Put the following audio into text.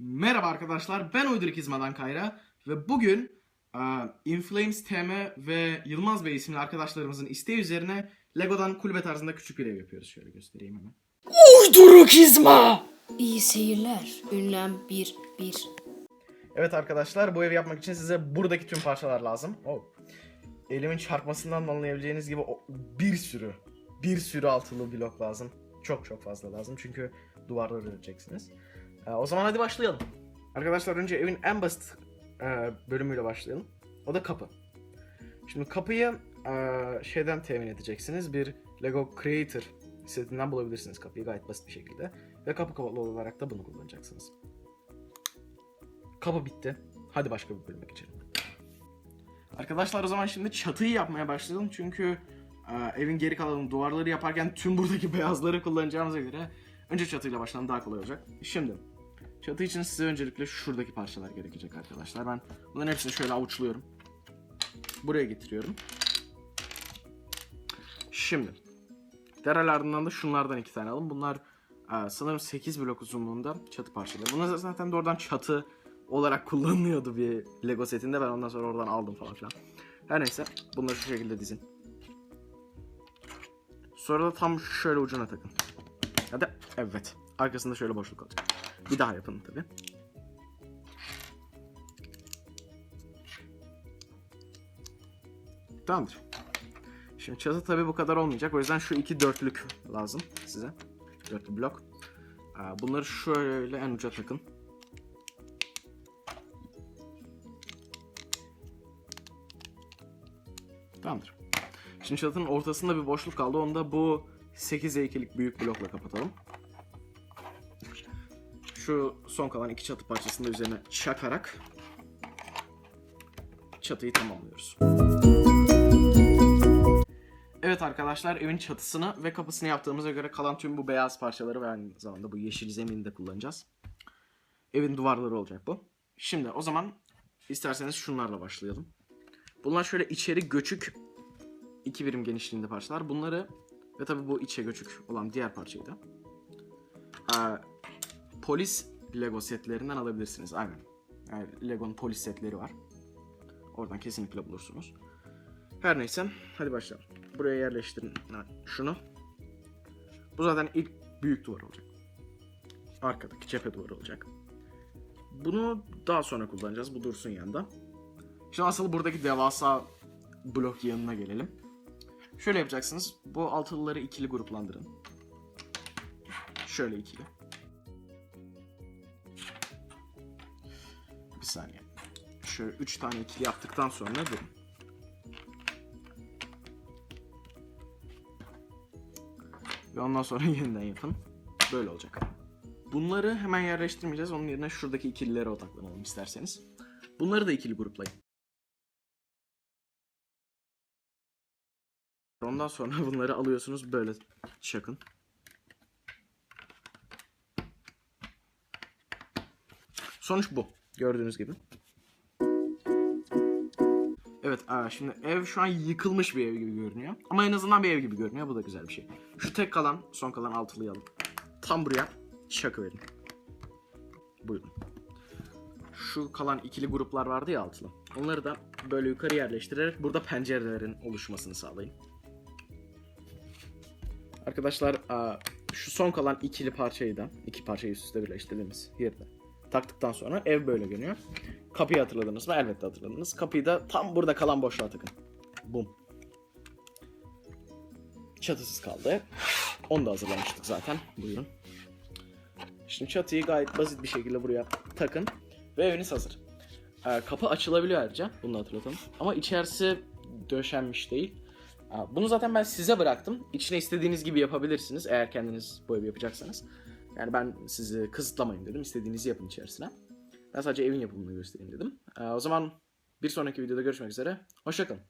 Merhaba arkadaşlar, ben Uyduruk İzmadan Kayra ve bugün e, Inflames TM ve Yılmaz Bey isimli arkadaşlarımızın isteği üzerine Lego'dan kulübe tarzında küçük bir ev yapıyoruz. Şöyle göstereyim hemen. Uyduruk izma. İyi seyirler. Ünlem 1 1. Evet arkadaşlar, bu evi yapmak için size buradaki tüm parçalar lazım. Oh. Elimin çarpmasından da anlayabileceğiniz gibi bir sürü, bir sürü altılı blok lazım. Çok çok fazla lazım çünkü duvarları öreceksiniz. E, o zaman hadi başlayalım. Arkadaşlar önce evin en basit e, bölümüyle başlayalım. O da kapı. Şimdi kapıyı e, şeyden temin edeceksiniz. Bir Lego Creator setinden bulabilirsiniz kapıyı gayet basit bir şekilde. Ve kapı kapalı olarak da bunu kullanacaksınız. Kapı bitti. Hadi başka bir bölüme geçelim. Arkadaşlar o zaman şimdi çatıyı yapmaya başlayalım. Çünkü e, evin geri kalan duvarları yaparken tüm buradaki beyazları kullanacağımıza göre önce çatıyla başlayalım daha kolay olacak. Şimdi çatı için size öncelikle şuradaki parçalar gerekecek arkadaşlar. Ben bunların hepsini şöyle avuçluyorum. Buraya getiriyorum. Şimdi derhal ardından da şunlardan iki tane alın. Bunlar e, sanırım 8 blok uzunluğunda çatı parçaları. Bunlar zaten doğrudan çatı olarak kullanılıyordu bir Lego setinde. Ben ondan sonra oradan aldım falan filan. Her neyse bunları şu şekilde dizin. Sonra da tam şöyle ucuna takın. Hadi evet. Arkasında şöyle boşluk olacak. Bir daha yapın tabi. Tamamdır. Şimdi çatı tabi bu kadar olmayacak. O yüzden şu iki dörtlük lazım size. Dörtlü blok. Aa, Bunları şöyle en uca takın. Tamamdır. Şimdi çatının ortasında bir boşluk kaldı. Onu da bu 8 2'lik büyük blokla kapatalım. Şu son kalan iki çatı parçasını da üzerine çakarak çatıyı tamamlıyoruz. Evet arkadaşlar evin çatısını ve kapısını yaptığımıza göre kalan tüm bu beyaz parçaları ve aynı zamanda bu yeşil zemini de kullanacağız. Evin duvarları olacak bu. Şimdi o zaman isterseniz şunlarla başlayalım. Bunlar şöyle içeri göçük iki birim genişliğinde parçalar. Bunları ve tabi bu içe göçük olan diğer parçayı da polis Lego setlerinden alabilirsiniz. Aynen. Yani Lego'nun polis setleri var. Oradan kesinlikle bulursunuz. Her neyse hadi başlayalım. Buraya yerleştirin şunu. Bu zaten ilk büyük duvar olacak. Arkadaki cephe duvarı olacak. Bunu daha sonra kullanacağız. Bu dursun yanında. Şimdi asıl buradaki devasa blok yanına gelelim. Şöyle yapacaksınız. Bu altılıları ikili gruplandırın. Şöyle ikili. Bir saniye. Şöyle üç tane ikili yaptıktan sonra durun. Ve ondan sonra yeniden yapın. Böyle olacak. Bunları hemen yerleştirmeyeceğiz. Onun yerine şuradaki ikililere odaklanalım isterseniz. Bunları da ikili gruplayın. Ondan sonra bunları alıyorsunuz böyle çakın. Sonuç bu. Gördüğünüz gibi. Evet şimdi ev şu an yıkılmış bir ev gibi görünüyor. Ama en azından bir ev gibi görünüyor. Bu da güzel bir şey. Şu tek kalan, son kalan altılıyı alın. Tam buraya çakı verin. Buyurun. Şu kalan ikili gruplar vardı ya altılı. Onları da böyle yukarı yerleştirerek burada pencerelerin oluşmasını sağlayın. Arkadaşlar şu son kalan ikili parçayı da iki parçayı üst üste birleştirdiğimiz yerde taktıktan sonra ev böyle görünüyor. Kapıyı hatırladınız mı? Elbette hatırladınız. Kapıyı da tam burada kalan boşluğa takın. Bum. Çatısız kaldı. Onu da hazırlamıştık zaten. Buyurun. Şimdi çatıyı gayet basit bir şekilde buraya takın. Ve eviniz hazır. Ee, kapı açılabiliyor ayrıca. Bunu da hatırlatalım. Ama içerisi döşenmiş değil. Aa, Bunu zaten ben size bıraktım. İçine istediğiniz gibi yapabilirsiniz. Eğer kendiniz bu evi yapacaksanız. Yani ben sizi kısıtlamayın dedim. İstediğinizi yapın içerisine. Ben sadece evin yapımını göstereyim dedim. Ee, o zaman bir sonraki videoda görüşmek üzere. Hoşçakalın.